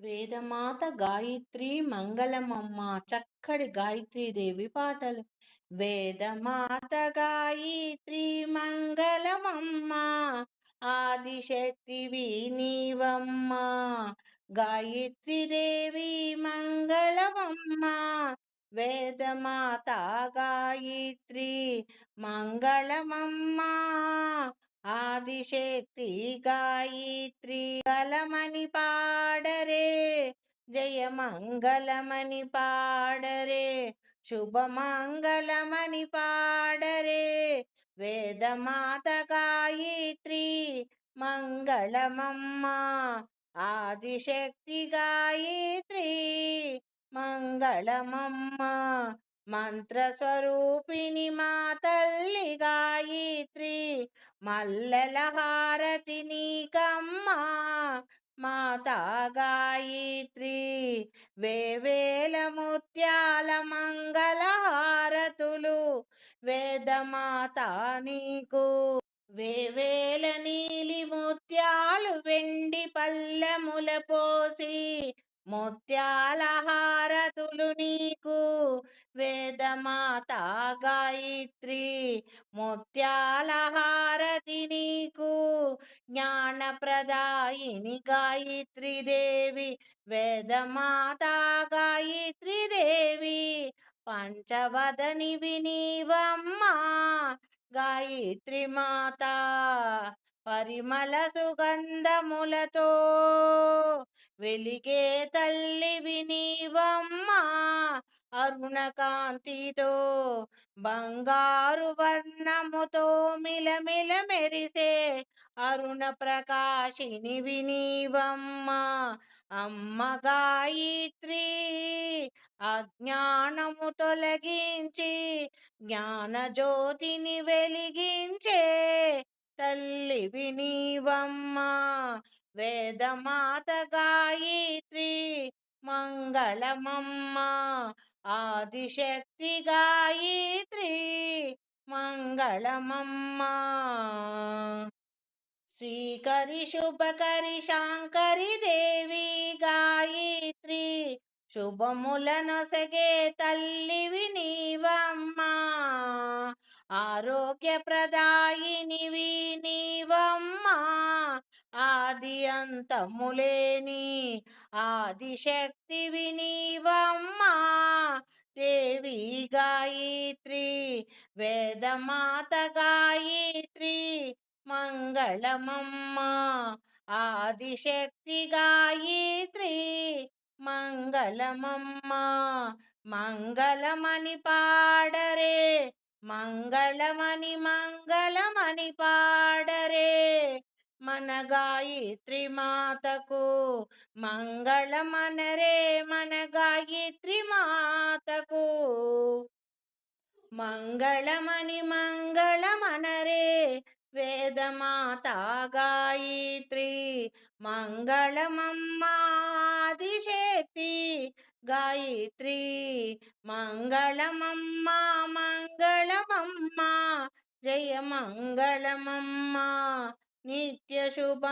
వేదమాత గాయత్రి మంగళమమ్మ చక్కడి గాయత్రీదేవి పాటలు. వేదమాత గాయత్రి మంగళమమ్మ ఆదిశక్తివి నీవమ్మ గాయత్రీదేవి మంగళమమ్మ వేదమాత గాయత్రి మంగళమమ్మ. ఆదిశక్తి గాయత్రి గలమణి పాడరే జయ మంగళమణి పాడరే శుభ మంగళమణి పాడరే వేదమాత గాయత్రి మంగళమమ్మ ఆదిశక్తి గాయత్రి మంగళమమ్మ. మంత్రస్వరూపిణి మా తల్లి గాయత్రి మల్లెల హారతి నీకమ్మా మాతా గాయత్రి. వేవేల ముత్యాల మంగళ హారతులు వేదమాత నీకు. వేవేల నీలి ముత్యాలు వెండి పల్లెముల పోసి ముత్యాల హారతులు నీకు. వేదమాత గాయత్రి ముత్యాల హారతి నీకు జ్ఞానప్రదాయిని గాయత్రి దేవి వేదమాత గాయత్రి దేవి పంచవదని వినీవమ్మా గాయత్రి మాత పరిమళ సుగంధములతో వెలిగే తల్లి వినీవమ్మా అరుణకాంతితో బంగారు వర్ణముతో మిలమిల మెరిసే అరుణ ప్రకాశిని వినీవమ్మ అమ్మ గాయత్రి అజ్ఞానము తొలగించి జ్ఞాన జ్యోతిని వెలిగించే తల్లి వినీవమ్మ వేదమాత గాయత్రి మంగళమమ్మ ఆదిశక్తి గాయత్రి మంగళమమ్మ. శ్రీకరి శుభకరి శాంకరి దేవి గాయత్రి శుభములనొసగే తల్లివి నీవమ్మా. ఆరోగ్యప్రదాయినివి నీవమ్మా. ఆది అంతములేని ఆదిశక్తి వినీవమ్మా. దేవి గాయత్రి వేదమాత గాయత్రి మంగళమమ్మ. ఆదిశక్తి గాయత్రి మంగళమమ్మ. మంగళమణి పాడరే మంగళమణి మంగళమణి పాడరే. మన గాయత్రి మాతకు మంగళమనరే మన గాయత్రి మాతకు మంగళమణి మంగళమనరే వేదమాత గాయత్రి మంగళమమ్మాదిశక్తి గాయత్రి మంగళమమ్మ మంగళమమ్మ జయ మంగళమమ్మ నిత్య శుభ